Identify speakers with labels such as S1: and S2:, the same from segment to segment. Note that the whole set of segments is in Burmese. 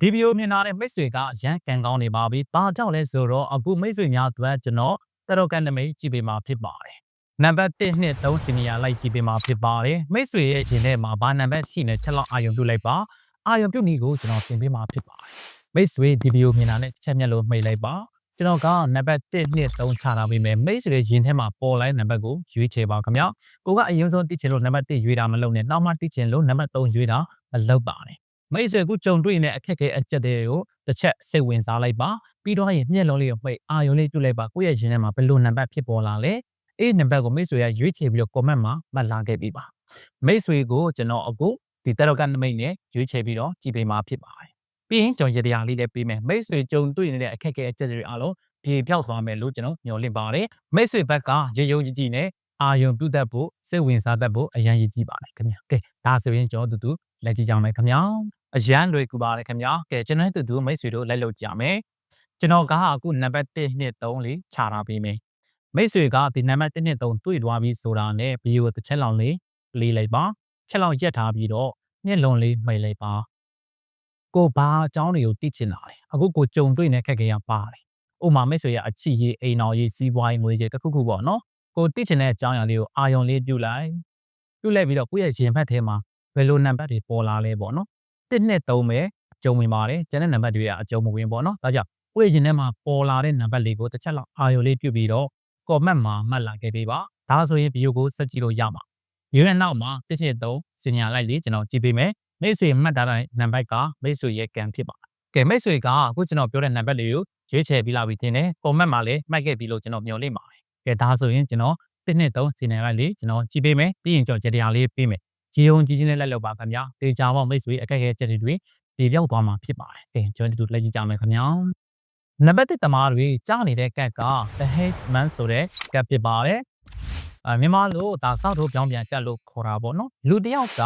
S1: ဒီဗီဒီယိုမြင်လာတဲ့မိတ်ဆွေကရန်ကန်ကောင်းနေပါပြီ။ဘာကြောင့်လဲဆိုတော့အခုမိတ်ဆွေများအတွက်ကျွန်တော်တတော်ကန်နမိတ်ကြည့်ပေးမှာဖြစ်ပါတယ်။နံပါတ်1နှစ်3စီနီယာလိုက်ကြည့်ပေးမှာဖြစ်ပါတယ်။မိတ်ဆွေရဲ့ရှင်ထဲမှာဘာနံပါတ်ရှိနေချက်လောက်အာရုံပြုလိုက်ပါ။အာရုံပြုနည်းကိုကျွန်တော်သင်ပေးမှာဖြစ်ပါတယ်။မိတ်ဆွေဒီဗီဒီယိုမြင်လာတဲ့ချက်မျက်လုံးမှိတ်လိုက်ပါ။ကျွန်တော်ကနံပါတ်1နှစ်3ချထားပေးမယ်မိတ်ဆွေရဲ့ရင်ထဲမှာပေါ်လိုက်နံပါတ်ကိုရွေးချယ်ပါခင်ဗျာ။ကိုကအရင်ဆုံးတိချင်လို့နံပါတ်1ရွေးတာမလုပ်နဲ့။နောက်မှတိချင်လို့နံပါတ်3ရွေးတာမလုပ်ပါနဲ့။ မိတ်ဆွေအခုကြုံတွေ့နေတဲ့အခက်အခဲအကျက်တွေကိုတစ်ချက်စိတ်ဝင်စားလိုက်ပါပြီးတော့ရင်မျက်လုံးလေးကိုမှိတ်အာရုံလေးပြုတ်လိုက်ပါကိုယ့်ရဲ့ရင်ထဲမှာဘယ်လိုနံပါတ်ဖြစ်ပေါ်လာလဲအဲ့ဒီနံပါတ်ကိုမိတ်ဆွေကရွေးချယ်ပြီးတော့ comment မှာမှတ်လာခဲ့ပြီးပါမိတ်ဆွေကိုကျွန်တော်အခုဒီတက်တော့ကနမိတ်နဲ့ရွေးချယ်ပြီးတော့ကြည်ပေးမှာဖြစ်ပါတယ်ပြီးရင်ကျွန်တော်ရတရားလေးလည်းပေးမယ်မိတ်ဆွေကြုံတွေ့နေတဲ့အခက်အခဲအကျက်တွေအားလုံးပြေပြောက်သွားမယ်လို့ကျွန်တော်မျှော်လင့်ပါတယ်မိတ်ဆွေဘက်ကရေယုံကြည်ကြည်နဲ့အာယုံပြုတ်တတ်ဖို့စိတ်ဝင်စားတတ်ဖို့အရန်ရည်ကြည့်ပါတယ်ခင်ဗျာကဲဒါဆိုရင်ကျွန်တော်တို့တူလက်ကြည့်ကြမယ်ခင်ဗျာ အရန်လွယ်ကူပါတယ်ခင်ဗျာကဲကျွန်တော်တို့တူမိတ်ဆွေတို့လိုက်လုပ်ကြမယ်ကျွန်တော်ကအခုနံပါတ်1 2 3လေးခြာထားပေးမယ်မိတ်ဆွေကဒီနံပါတ်1 2 3တွေ့သွားပြီဆိုတာနဲ့ဗီဒီယိုတစ်ချက်လောက်လေးလေးလိုက်ပါချက်လောက်ရက်ထားပြီးတော့မျက်လုံးလေးမှိတ်လိုက်ပါကိုဘာအကြောင်းတွေကိုသိချင်တာလဲအခုကိုကြုံတွေ့နေခက်ခဲရပါတယ်ဥမာမိတ်ဆွေရဲ့အချစ်ရေးအိမ်တော်ရေးစီးပွားရေးငွေကြေးတစ်ခုခုပေါ့နော်ကိုသိချင်တဲ့အကြောင်းအရာလေးကိုအာယုံလေးပြုတ်လိုက်ပြုတ်လိုက်ပြီးတော့ကိုယ့်ရဲ့ရင်ဘတ်ထဲမှာဘယ်လိုနံပါတ်တွေပေါ်လာလဲပေါ့နော် တစ်နဲ့သုံးပဲအကျုံဝင်ပါတယ်ကျန်တဲ့နံပါတ်တွေကအကျုံမဝင်ပေါ့နော်ဒါကြောင့်ကိုယ့်ရဲ့ရင်ထဲမှာပေါ်လာတဲ့နံပါတ်လေးကိုတစ်ချက်လောက်အာရုံလေးပြုတ်ပြီးတော့ comment မှာမှတ်လာခဲ့ပေးပါဒါဆိုရင်ဗီဒီယိုကိုဆက်ကြည့်လို့ရမှာဗီဒီယိုရဲ့နောက်မှာတစ်နှစ်သုံးစင်ညာလိုက်လေးကျွန်တော်ကြည့်ပေးမယ်မိတ်ဆွေမှတ်ထားတဲ့နံပါတ်ကမိတ်ဆွေရဲ့ကံဖြစ်ပါကဲမိတ်ဆွေကအခုကျွန်တော်ပြောတဲ့နံပါတ်လေးကိုရွေးချယ်ပြီးလာပြီတင်တယ် comment မှာလည်းမှတ်ခဲ့ပြီလို့ကျွန်တော်မျှော်လင့်ပါတယ်ကဲဒါဆိုရင်ကျွန်တော်တစ်နှစ်သုံးစင်ညာလိုက်လေးကျွန်တော်ကြည့်ပေးမယ်ပြီးရင်ကျွန်တော်ကြတရားလေးပေးမယ် ရေုံကြီးကြီးနဲ့လက်လောက်ပါခင်ဗျာတေချာပေါင်းမိတ်ဆွေအခက်အခဲချက်တွေတွေပြေပြောက်သွားမှာဖြစ်ပါတယ်ကဲကျွန်တော်တို့လက်ကြည့်ကြမယ်ခင်ဗျာနံပါတ်1တမားတွေကြားနေတဲ့ကက်က the headman ဆိုတဲ့ကက်ဖြစ်ပါတယ်အဲမြန်မာလိုဒါစောက်ထုတ်ပြောင်းပြန်ကက်လို့ခေါ်တာပေါ့နော်လူတစ်ယောက်က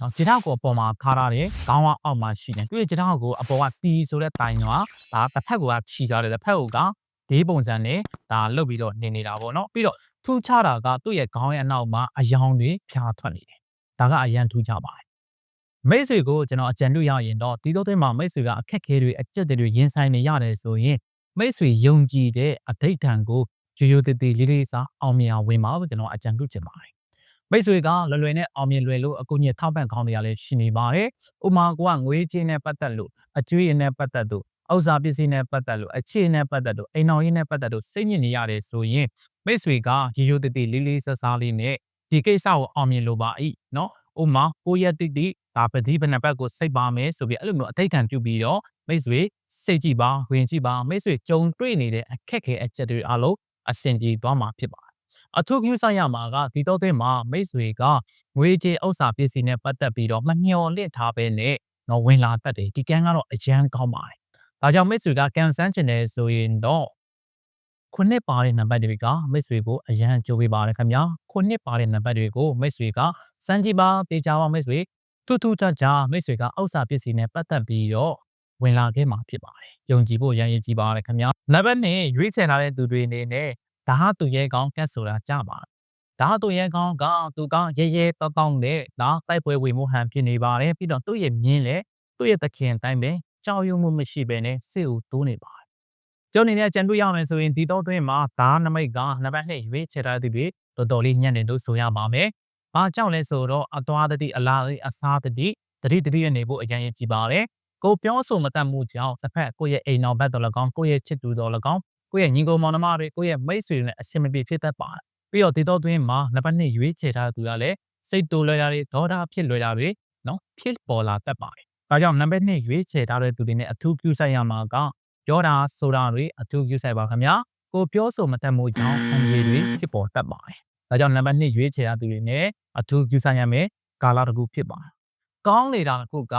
S1: နော်ခြေထောက်ကိုအပေါ်မှာခါရတယ်ခေါင်းကအောက်မှာရှိတယ်သူ့ရဲ့ခြေထောက်ကိုအပေါ်ကတီးဆိုတဲ့တိုင်ကဒါတစ်ဖက်ကကခြီကြတယ်တစ်ဖက်ကဒေးပုံစံနဲ့ဒါလုတ်ပြီးတော့နေနေတာပေါ့နော်ပြီးတော့ထူးခြားတာကသူ့ရဲ့ခေါင်းရဲ့အနောက်မှာအယောင်တွေဖြာထွက်နေတယ် ဒါကအရန်ထူးကြပါတယ်မိတ်ဆွေကိုကျွန်တော်အကြံပြုရရင်တော့ဒီတော့တဲ့မှာမိတ်ဆွေကအခက်ခဲတွေအကျက်တွေရင်ဆိုင်နေရတယ်ဆိုရင်မိတ်ဆွေယုံကြည်တဲ့အဋိဋ္ဌံကိုရိုးရိုးတည်တည်လေးလေးစားအောင်မြင်အောင်ဝင်ပါလို့ကျွန်တော်အကြံပြုချင်ပါတယ်မိတ်ဆွေကလွယ်လွယ်နဲ့အောင်မြင်လွယ်လို့အကူကြီးထောက်ပံ့ခေါင်းတွေကလည်းရှိနေပါတယ်ဥမာကငွေချင်းနဲ့ပတ်သက်လို့အကျွေးနဲ့ပတ်သက်လို့ဥစ္စာပစ္စည်းနဲ့ပတ်သက်လို့အခြေနဲ့ပတ်သက်လို့အိမ်တော်ရေးနဲ့ပတ်သက်လို့စိတ်ညစ်နေရတယ်ဆိုရင်မိတ်ဆွေကရိုးရိုးတည်တည်လေးလေးစားစားလေးနဲ့ ဒီကိစ္စကိုအောင်မြင်လိုပါ၏เนาะဥမာကိုရက်တိတိဒါပတိဘဏ္ဍဘက်ကိုစိတ်ပါမယ်ဆိုပြီးအဲ့လိုမျိုးအထိတ်ခံပြုပြီးတော့မိတ်ဆွေစိတ်ကြည့်ပါဝင်ကြည့်ပါမိတ်ဆွေကြုံတွေ့နေတဲ့အခက်ခဲအချက်တွေအလုံးအဆင်ပြေသွားမှာဖြစ်ပါတယ်အထူးပြုဆိုင်ရမှာကဒီတော့တဲ့မှာမိတ်ဆွေကငွေကြေးဥစ္စာပစ္စည်းနဲ့ပတ်သက်ပြီးတော့မမျှော်လင့်ထားပဲနဲ့တော့ဝင်လာတတ်တယ်ဒီကံကတော့အရန်ကောင်းပါတယ်ဒါကြောင့်မိတ်ဆွေကကန်ဆန်းချင်တယ်ဆိုရင်တော့ ခုနှစ်ပါတဲ့နံပါတ်တွေကမိတ်ဆွေကိုအရန်ကြိုးပေးပါတယ်ခင်ဗျာခုနှစ်ပါတဲ့နံပါတ်တွေကိုမိတ်ဆွေကစမ်းကြည့်ပါတေချာပါမိတ်ဆွေတူတူကြကြမိတ်ဆွေကအောက်စာပစ္စည်းနဲ့ပတ်သက်ပြီးတော့ဝင်လာခဲ့မှာဖြစ်ပါတယ်ယုံကြည်ဖို့ရန်ရည်ကြည်ပါတယ်ခင်ဗျာနံပါတ်1ရွေးချယ်ထားတဲ့သူတွေအနေနဲ့ဒါဟာသူရဲ့ကောင်းကတ်ဆိုတာကြပါဒါဟာသူရဲ့ကောင်းကသူကရဲရဲတောက်တောက်နဲ့ဒါတိုက်ပွဲဝင်မှုဟန်ဖြစ်နေပါတယ်ပြီးတော့သူ့ရဲ့မြင်းလေသူ့ရဲ့သခင်အတိုင်းပဲကြောက်ရွံ့မှုမရှိဘဲနဲ့စိတ်ကိုတိုးနေပါတယ် ကျောင်းနေနဲ့ကြံတွေ့ရမယ်ဆိုရင်ဒီတော့တွင်းမှာဒါနမိတ်ကနံပါတ်2ရွေးချယ်ထားတဲ့သူတွေတော်တော်လေးညံ့နေလို့ဆိုရပါမယ်။ဘာကြောင့်လဲဆိုတော့အသွားတတိအလားအစားတတိတတိတတိရနေဖို့အရင်ရကြည့်ပါတယ်။ကိုပြောဆိုမတတ်မှုကြောင့်တစ်ဖက်ကိုယ့်ရဲ့အိမ်တော်ဘက်တော်၎င်းကိုယ့်ရဲ့ချစ်သူတော်၎င်းကိုယ့်ရဲ့ညီကိုမောင်နှမတွေကိုယ့်ရဲ့မိတ်ဆွေတွေနဲ့အဆင်မပြေဖြစ်တတ်ပါတယ်။ပြီးတော့ဒီတော့တွင်းမှာနံပါတ်2ရွေးချယ်ထားတဲ့သူကလည်းစိတ်တူလွယ်တာတွေဒေါသဖြစ်လွယ်တာတွေနော်ဖြစ်ပေါ်လာတတ်ပါတယ်။ဒါကြောင့်နံပါတ်2ရွေးချယ်ထားတဲ့သူတွေနဲ့အထူးပြုဆိုင်ရမှာက ပြောတာဆိုတာတွေအထူးပြုဆိုင်ပါခင်ဗျာကိုပြောဆိုမတတ်မှုကြောင့်အန္တရာယ်တွေဖြစ်ပေါ်တတ်ပါတယ်ဒါကြောင့်နံပါတ်2ရွေးချယ်ရသူတွေနဲ့အထူးပြုဆိုင်ရမယ်ကာလတစ်ခုဖြစ်ပါတယ်ကောင်းနေတာတစ်ခုက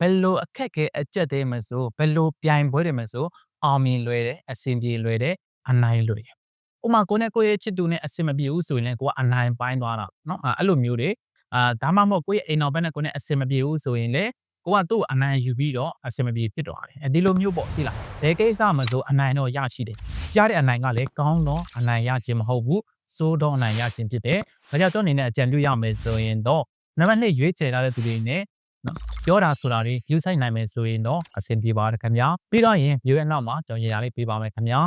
S1: ဘယ်လိုအခက်ခဲအကျက်သေးမဆိုဘယ်လိုပြိုင်ပွဲတွေမဆိုအောင်မြင်လွယ်တယ်အဆင်ပြေလွယ်တယ်အနိုင်လွယ်တယ်ဥပမာကိုနဲ့ကိုရဲ့ချစ်သူနဲ့အဆင်မပြေဘူးဆိုရင်လည်းကိုကအနိုင်ပိုင်းသွားတာเนาะအဲ့လိုမျိုးတွေအာဒါမှမဟုတ်ကိုရဲ့အိမ်တော်ဘက်နဲ့ကိုနဲ့အဆင်မပြေဘူးဆိုရင်လည်း ကိုကသူ့ကိုအနိုင်ယူပြီးတော့အဆင်မပြေဖြစ်သွားတယ်အဲဒီလိုမျိုးပေါ့သိလားဘယ်ကိစ္စမဆိုအနိုင်တော့ရရှိတယ်ရတဲ့အနိုင်ကလည်းကောင်းတော့အနိုင်ရခြင်းမဟုတ်ဘူးစိုးတော့အနိုင်ရခြင်းဖြစ်တယ်ဒါကြောင့်ကျွန်တော်အနေနဲ့အကြံပြုရမယ်ဆိုရင်တော့နံပါတ်2ရွေးချယ်ထားတဲ့သူတွေနဲ့နော်ပြောတာဆိုတာတွေယူဆိုင်နိုင်မယ်ဆိုရင်တော့အဆင်ပြေပါတယ်ခင်ဗျာပြီးတော့ရင်ယူရဲ့နောက်မှာကျွန်တော်ရေရာလေးပေးပါမယ်ခင်ဗျာ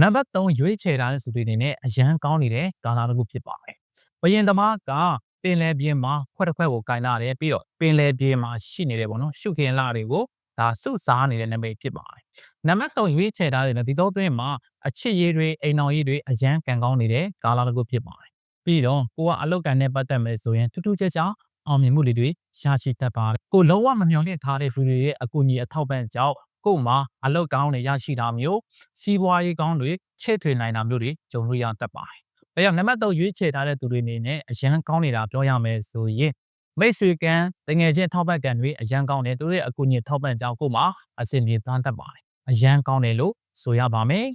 S1: နံပါတ်3ရွေးချယ်ထားတဲ့သူတွေအနေနဲ့အရန်ကောင်းနေတဲ့ကာလာတစ်ခုဖြစ်ပါတယ်ဘယင်သမားကပ င်လယ်ပြင်မှာခွက်တစ်ခွက်ကိုကင်လာတယ်ပြီးတော့ပင်လယ်ပြင်မှာရှိနေတယ်ပေါ့နော်ရှုခင်လာတွေကိုဒါစုစားနေတဲ့နာမည်ဖြစ်ပါတယ်နံပါတ်3ရွေးချယ်ထားတဲ့ဒီတော့တွင်းမှာအချစ်ရေးတွေအိမ်တော်ရေးတွေအရန်ကန်ကောင်းနေတဲ့ကာလာတစ်ခုဖြစ်ပါတယ်ပြီးတော့ကိုကအလုတ်ကန်နဲ့ပတ်သက်မယ်ဆိုရင်ထူးထူးခြားခြားအောင်မြင်မှုလေးတွေရရှိတတ်ပါတယ်ကိုလုံးဝမမျှော်လင့်ထားတဲ့ video ရဲ့အကူအညီအထောက်ပံ့ကြောင့်ကို့မှာအလုတ်ကောင်းတွေရရှိတာမျိုးစီးပွားရေးကောင်းတွေချဲ့ထွေနိုင်တာမျိုးတွေကြုံလို့ရတတ်ပါတယ်။ ဒါကြောင့်နံပါတ်3ရွေးချယ်ထားတဲ့သူတွေအနေနဲ့အရန်ကောင်းနေတာပြောရမယ်ဆိုရင်မိတ်ဆွေကံတငယ်ချင်းထောက်ပံ့ကံတွေအရန်ကောင်းတယ်သူတို့ရဲ့အကူအညီထောက်ပံ့ကြောင့်ကို့မှာအဆင်ပြေသွားတတ်ပါတယ်။အရန်ကောင်းတယ်လို့ဆိုရပါမယ်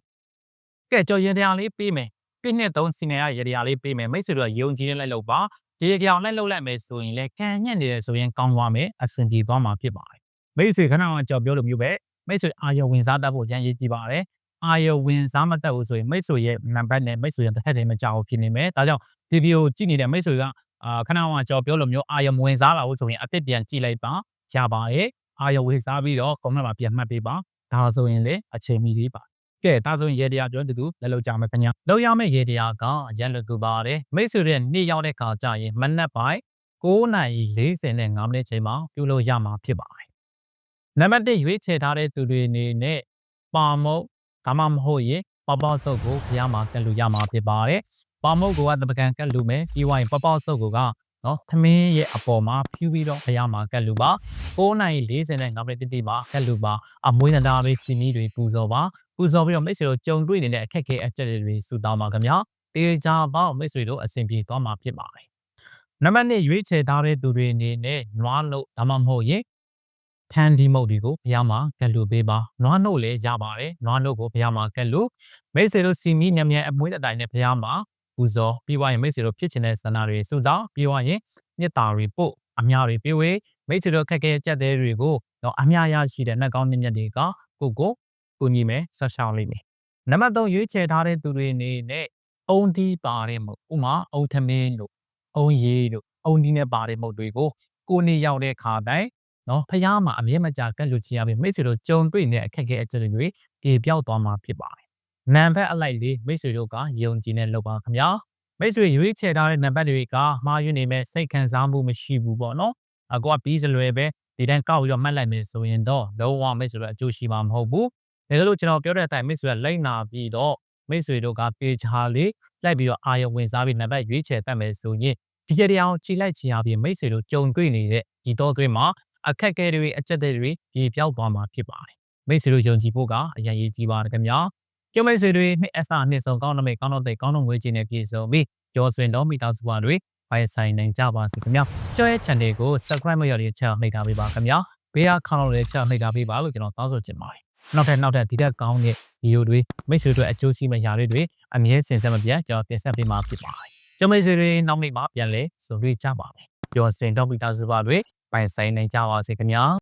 S1: ။ကဲကြော်ရင်တရားလေးပေးမယ်။ပြည့်နှစ်3စီနေရရတရားလေးပေးမယ်မိတ်ဆွေတို့ရုံကြည်နဲ့လိုက်လို့ပါဒီကြောင်လိုက်လုပ်လိုက်မယ်ဆိုရင်လည်းကံညက်နေတယ်ဆိုရင်ကောင်းသွားမယ်အဆင်ပြေသွားမှာဖြစ်ပါတယ်။မိတ်ဆွေခဏကကြော်ပြောလို့မျိုးပဲမိတ်ဆွေအာယုံဝင်စားတတ်ဖို့ရန်ရည်ကြည့်ပါတယ် အာယုံဝင်စားမတတ်ဘူးဆိုရင်မိတ်ဆွေရဲ့နံပါတ်နဲ့မိတ်ဆွေရဲ့တစ်ထက်တည်းမကြောက်ဖြစ်နေမယ်ဒါကြောင့်ဒီဗီဒီယိုကြည့်နေတဲ့မိတ်ဆွေကအာခဏကကြော်ပြောလို့မျိုးအာယုံဝင်စားလာဘူးဆိုရင်အစ်စ်ပြန်ကြည့်လိုက်ပါရပါရဲ့အာယုံဝင်စားပြီးတော့ comment မှာပြန်မှတ်ပေးပါဒါဆိုရင်လေအချိန်မီသေးပါကဲဒါဆိုရင်ရေတရားပြောတူတူလက်လောက်ကြမယ်ခင်ဗျာလောက်ရမယ့်ရေတရားကရန်လွတ်ကူပါတယ်မိတ်ဆွေရဲ့နေ့ရောက်တဲ့ခါကျရင်မနက်ပိုင်း9နာရီ45မိနစ်ချိန်မှာပြုလုပ်ရမှာဖြစ်ပါတယ်နံပါတ်1ရွေးချယ်ထားတဲ့သူတွေအနေနဲ့ပါမုတ် ဒါမှမဟုတ်ရင်ပပဆုပ်ကိုဖျားမှာကတ်လူရမှာဖြစ်ပါတယ်ပါမုတ်ကတပကံကတ်လူမယ်ပြီးွားရင်ပပဆုပ်ကနော်သမင်းရဲ့အပေါ်မှာဖြူပြီးတော့ဖျားမှာကတ်လူပါ9:45မိနစ်တိတိပါကတ်လူပါအမွေးနန္ဒာပဲစီမီတွေပူဇော်ပါပူဇော်ပြီးတော့မိတ်ဆွေတို့ကြုံတွေ့နေတဲ့အခက်အခဲအကျက်တွေဆူတောင်းပါခင်ဗျာတေချာပေါမိတ်ဆွေတို့အဆင်ပြေသွားမှာဖြစ်ပါတယ်နံပါတ်1ရွေးချယ်ထားတဲ့သူတွေအနေနဲ့နွားလို့ဒါမှမဟုတ်ရင် ဖန်ဒီမုတ်တွေကိုဘုရားမှာကတ်လူပေးပါနွားနှုတ်လည်းရပါတယ်နွားနှုတ်ကိုဘုရားမှာကတ်လူမိတ်ဆွေတို့စီမီညံမြန်အမွေးအတိုင်းနဲ့ဘုရားမှာပူဇော်ပြီးွားရင်မိတ်ဆွေတို့ဖြစ်ချင်တဲ့ဆန္ဒတွေစုဆောင်းပြီးွားရင်မြတ်တာတွေပို့အများတွေပြေဝေမိတ်ဆွေတို့ခက်ခဲကြက်သေးတွေကိုတော့အများရရှိတဲ့နှက်ကောင်းမြင့်မြတ်တွေကကိုကိုကူညီမယ်ဆက်ရှောင်းလိမ့်မယ်နံပါတ်3ရွေးချယ်ထားတဲ့သူတွေအနေနဲ့အုံဒီပါတဲ့မုတ်ဥမာအုံထမင်းတို့အုံရီတို့အုံဒီနဲ့ပါတဲ့မုတ်တွေကိုကိုနေရောက်တဲ့ခါတိုင်း နော်ဖះမှာအမြဲမကြာကတ်လူချင်ရပြီမိတ်ဆွေတို့ကြုံတွေ့နေတဲ့အခက်အခဲအကျတွေပြေပြောက်သွားမှာဖြစ်ပါတယ်နံပါတ်အလိုက်လေးမိတ်ဆွေတို့ကယုံကြည်နေလောက်ပါခင်ဗျာမိတ်ဆွေရွေးချယ်ထားတဲ့နံပါတ်တွေကမှားယွင်းနေမဲ့စိတ်ခံစားမှုမရှိဘူးပေါ့နော်အကွာပြီးစလွယ်ပဲဒီတိုင်းကောက်ပြီးတော့မှတ်လိုက်မယ်ဆိုရင်တော့လုံးဝမိတ်ဆွေတို့အကျိုးရှိမှာမဟုတ်ဘူးဒါလို့ကျွန်တော်ပြောတဲ့အတိုင်းမိတ်ဆွေကလိမ့်နာပြီးတော့မိတ်ဆွေတို့ကပေချာလေးလိုက်ပြီးတော့အာရုံဝင်စားပြီးနံပါတ်ရွေးချယ်တတ်မယ်ဆိုရင်ဒီကြတရားကိုကြည်လိုက်ချင်ရပြီးမိတ်ဆွေတို့ကြုံတွေ့နေတဲ့ဒီတော့သွင်းမှာ အခက်အခဲတွေအကျက်တွေပြေပြောက်သွားမှာဖြစ်ပါတယ်မိတ်ဆွေတို့ယုံကြည်ဖို့ကအရင်ရေးကြည့်ပါတယ်ခင်ဗျာကျုံမိတ်ဆွေတွေနှစ်အစနှစ်ဆုံးကောင်းတဲ့မိတ်ကောင်းတော့တဲ့ကောင်းတော့ငွေချင်းနဲ့ပြည့်စုံပြီးကျော်ဆွင်တော်မိသားစုပါတွေပိုင်ဆိုင်နိုင်ကြပါစေခင်ဗျာကျော်ရဲ့ channel ကို subscribe မရတဲ့ channel နှိပ်ထားပေးပါခင်ဗျာဘေးကခေါင်းလို့တဲ့ channel နှိပ်ထားပေးပါလို့ကျွန်တော်တောင်းဆိုချင်ပါတယ်နောက်ထပ်နောက်ထပ်ဒီတက်ကောင်းတဲ့ဗီဒီယိုတွေမိတ်ဆွေတို့အကျိုးရှိမဲ့ຢာတွေအမြဲစင်ဆက်မပြတ်ကျွန်တော်တင်ဆက်ပေးမှာဖြစ်ပါတယ်ကျုံမိတ်ဆွေတွေနောက်နေ့မှာပြန်လဲဆိုတွေ့ကြပါမယ် ကျော်စင်တော်မိသားစုပါတွေပိုင်ဆိုင်နိုင်ကြပါစေခင်ဗျာ